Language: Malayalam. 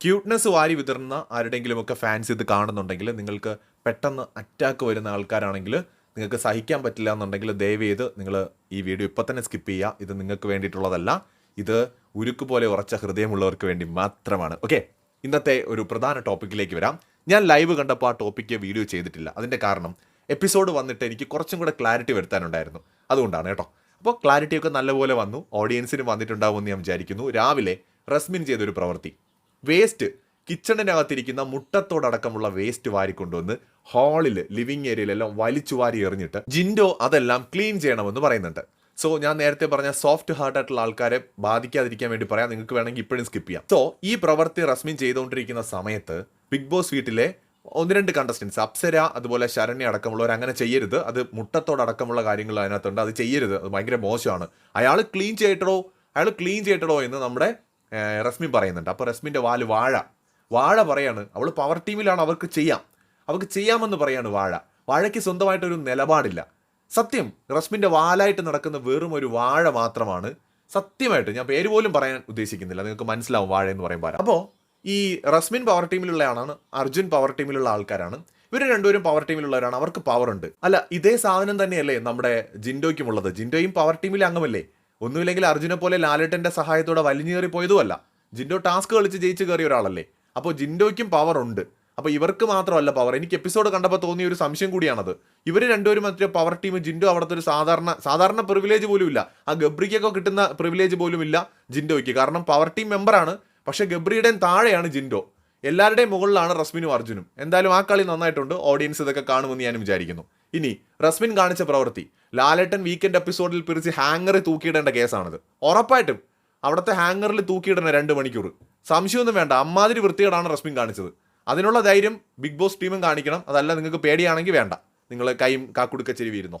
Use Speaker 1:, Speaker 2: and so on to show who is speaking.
Speaker 1: ക്യൂട്ട്നെസ് വാരി വിതറുന്ന ആരുടെങ്കിലുമൊക്കെ ഫാൻസ് ഇത് കാണുന്നുണ്ടെങ്കിൽ നിങ്ങൾക്ക് പെട്ടെന്ന് അറ്റാക്ക് വരുന്ന ആൾക്കാരാണെങ്കിൽ നിങ്ങൾക്ക് സഹിക്കാൻ പറ്റില്ല എന്നുണ്ടെങ്കിൽ ദയവ് ചെയ്ത് നിങ്ങൾ ഈ വീഡിയോ ഇപ്പം തന്നെ സ്കിപ്പ് ചെയ്യുക. ഇത് നിങ്ങൾക്ക് വേണ്ടിയിട്ടുള്ളതല്ല. ഇത് ഉരുക്ക് പോലെ ഉറച്ച ഹൃദയമുള്ളവർക്ക് വേണ്ടി മാത്രമാണ്. ഓക്കെ ഇന്നത്തെ ഒരു പ്രധാന ടോപ്പിക്കിലേക്ക് വരാം. ഞാൻ ലൈവ് കണ്ടപ്പോൾ ആ ടോപ്പിക്ക് വീഡിയോ ചെയ്തിട്ടില്ല. അതിന്റെ കാരണം എപ്പിസോഡ് വന്നിട്ട് എനിക്ക് കുറച്ചും കൂടെ ക്ലാരിറ്റി വരുത്താനുണ്ടായിരുന്നു. അതുകൊണ്ടാണ് കേട്ടോ. അപ്പോൾ ക്ലാരിറ്റിയൊക്കെ നല്ലപോലെ വന്നു. ഓഡിയൻസിന് വന്നിട്ടുണ്ടാവുമെന്ന് ഞാൻ വിചാരിക്കുന്നു. രാവിലെ റസ്മിൻ ചെയ്തൊരു പ്രവൃത്തി. വേസ്റ്റ് കിച്ചണിനകത്തിരിക്കുന്ന മുട്ടത്തോടക്കമുള്ള വേസ്റ്റ് വാരിക്കൊണ്ടുവന്ന് ഹാളിൽ ലിവിങ് ഏരിയയിലെല്ലാം വലിച്ചു വാരി എറിഞ്ഞിട്ട് ജിൻഡോ അതെല്ലാം ക്ലീൻ ചെയ്യണമെന്ന് പറയുന്നുണ്ട്. സോ ഞാൻ നേരത്തെ പറഞ്ഞ സോഫ്റ്റ് ഹാർട്ട് ആയിട്ടുള്ള ആൾക്കാരെ ബാധിക്കാതിരിക്കാൻ വേണ്ടി പറയാം. നിങ്ങൾക്ക് വേണമെങ്കിൽ ഇപ്പോഴും സ്കിപ്പ് ചെയ്യാം. സോ ഈ പ്രവൃത്തി റസ്മിൻ ചെയ്തുകൊണ്ടിരിക്കുന്ന സമയത്ത് ബിഗ് ബോസ് വീട്ടിലെ ഒന്ന് രണ്ട് കണ്ടസ്റ്റൻസ് അപ്സര അതുപോലെ ശരണ്യ അടക്കമുള്ളവർ അങ്ങനെ ചെയ്യരുത്. അത് മുട്ടത്തോടക്കമുള്ള കാര്യങ്ങൾ അതിനകത്തുണ്ട്. അത് ചെയ്യരുത്. അത് ഭയങ്കര മോശമാണ്. അയാൾ ക്ലീൻ ചെയ്യട്ടോ അയാൾ ക്ലീൻ ചെയ്യട്ടോ എന്ന് നമ്മുടെ ഏഹ്, റസ്മിൻ പറയുന്നുണ്ട്. അപ്പോൾ റസ്മിന്റെ വാൽ വാഴ. വാഴ പറയാണ് അവൾ പവർ ടീമിലാണ് അവർക്ക് ചെയ്യാം. അവർക്ക് ചെയ്യാമെന്ന് പറയാണ് വാഴ. വാഴയ്ക്ക് സ്വന്തമായിട്ടൊരു നിലപാടില്ല. സത്യം റസ്മിന്റെ വാലായിട്ട് നടക്കുന്ന വെറും ഒരു വാഴ മാത്രമാണ്. സത്യമായിട്ട് ഞാൻ പേര് പോലും പറയാൻ ഉദ്ദേശിക്കുന്നില്ല. നിങ്ങൾക്ക് മനസ്സിലാവും വാഴ എന്ന് പറയുമ്പോൾ അപ്പോൾ ഈ റസ്മിൻ പവർ ടീമിലുള്ള ആളാണ് അർജുൻ പവർ ടീമിലുള്ള ആൾക്കാരാണ്. ഇവർ രണ്ടുപേരും പവർ ടീമിലുള്ളവരാണ് അവർക്ക് പവർ ഉണ്ട്. അല്ല ഇതേ സാധനം തന്നെയല്ലേ നമ്മുടെ ജിൻഡോയ്ക്കും ഉള്ളത്. ജിൻഡോയും പവർ ടീമിലെ അംഗമല്ലേ? ഒന്നുമില്ലെങ്കിൽ അർജുനെ പോലെ ലാലേട്ടന്റെ സഹായത്തോടെ വലിഞ്ഞേറി പോയതുമല്ല. ജിൻഡോ ടാസ്ക് കളിച്ച് ജയിച്ച് കയറിയ ഒരാളല്ലേ. അപ്പോൾ ജിൻഡോയ്ക്കും പവർ ഉണ്ട്. അപ്പോൾ ഇവർക്ക് മാത്രമല്ല പവർ എനിക്ക് എപ്പിസോഡ് കണ്ടപ്പോൾ തോന്നിയ ഒരു സംശയം കൂടിയാണത്. ഇവർ രണ്ടുപേരും മറ്റേ പവർ ടീം ജിൻഡോ അവിടുത്തെ ഒരു സാധാരണ സാധാരണ പ്രിവിലേജ് പോലും ഇല്ല. ആ ഗബ്രിക്കൊക്കെ കിട്ടുന്ന പ്രിവിലേജ് പോലും ഇല്ല ജിൻഡോയ്ക്ക്. കാരണം പവർ ടീം മെമ്പറാണ് പക്ഷേ ഗബ്രിയുടെയും താഴെയാണ് ജിൻഡോ. എല്ലാവരുടെയും മുകളിലാണ് റസ്മിനും അർജുനും. എന്തായാലും ആ കളി നന്നായിട്ടുണ്ട്. ഓഡിയൻസ് ഇതൊക്കെ കാണുമെന്ന് ഞാൻ വിചാരിക്കുന്നു. ഇനി റസ്മിൻ കാണിച്ച പ്രവൃത്തി. ലാലേട്ടൻ വീക്കെൻഡ് എപ്പിസോഡിൽ പിരിച്ച് ഹാങ്ങറിൽ തൂക്കിയിടേണ്ട കേസാണിത്. ഉറപ്പായിട്ടും അവിടുത്തെ ഹാങ്ങറിൽ തൂക്കിയിടണ രണ്ട് മണിക്കൂർ. സംശയമൊന്നും വേണ്ട. അമ്മാതിരി വൃത്തികേടാണ് റസ്മിൻ കാണിച്ചത്. അതിനുള്ള ധൈര്യം ബിഗ് ബോസ് ടീമും കാണിക്കണം. അതല്ല നിങ്ങൾക്ക് പേടിയാണെങ്കിൽ വേണ്ട. നിങ്ങൾ കൈയും കാക്കുടുക്ക ചെരുവിയിരുന്നോ?